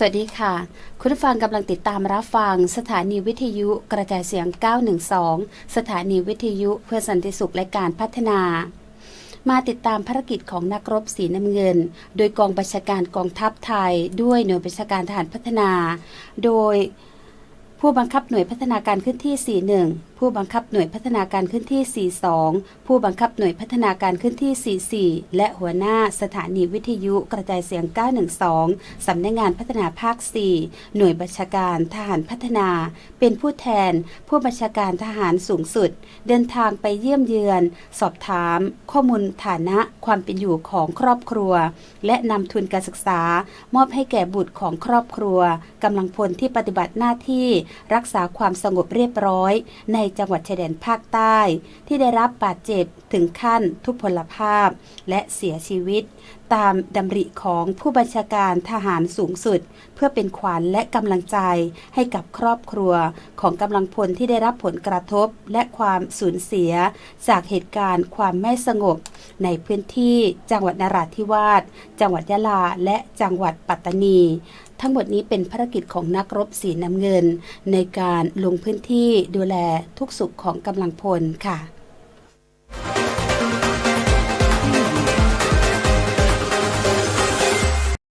สวัสดีค่ะ คุณฟังกำลังติดตามรับฟัง สถานีวิทยุกระจายเสียง 912 สถานีวิทยุเพื่อสันติสุขและการพัฒนา มาติดตามภารกิจของนักรบสีน้ำเงิน โดยกองบัญชาการกองทัพไทย ด้วยหน่วยบัญชาการทหารพัฒนา โดยผู้บังคับหน่วยพัฒนาการขึ้นที่ 41ผู้บังคับหน่วยพัฒนาการขึ้นที่ 42 ผู้บังคับหน่วยพัฒนาการขึ้นที่ 44 และหัวหน้าสถานีวิทยุกระจายเสียง 912 สำนักงานพัฒนาภาค 4 หน่วยบัญชาการทหารพัฒนา เป็นผู้แทน ผู้บัญชาการทหารสูงสุด เดินทางไปเยี่ยมเยือน สอบถาม ข้อมูลฐานะความเป็นอยู่ของครอบครัว และนำทุนการศึกษา มอบให้แก่บุตรของครอบครัวกำลังพลที่ปฏิบัติหน้าที่ รักษาความสงบเรียบร้อยในจังหวัดชายแดนภาคใต้ ที่ได้รับบาดเจ็บถึงขั้นทุพพลภาพและเสียชีวิต ตามดำริของผู้บัญชาการทหารสูงสุด เพื่อเป็นขวัญและกำลังใจให้กับครอบครัวของกำลังพลที่ได้รับผลกระทบและความสูญเสีย จากเหตุการณ์ความไม่สงบ ในพื้นที่จังหวัดนราธิวาสจังหวัดยะลา และจังหวัดปัตตานีทั้งหมดนี้เป็นภารกิจของนักรบสีน้ำเงิน ในการลงพื้นที่ดูแลทุกสุขของกำลังพลค่ะ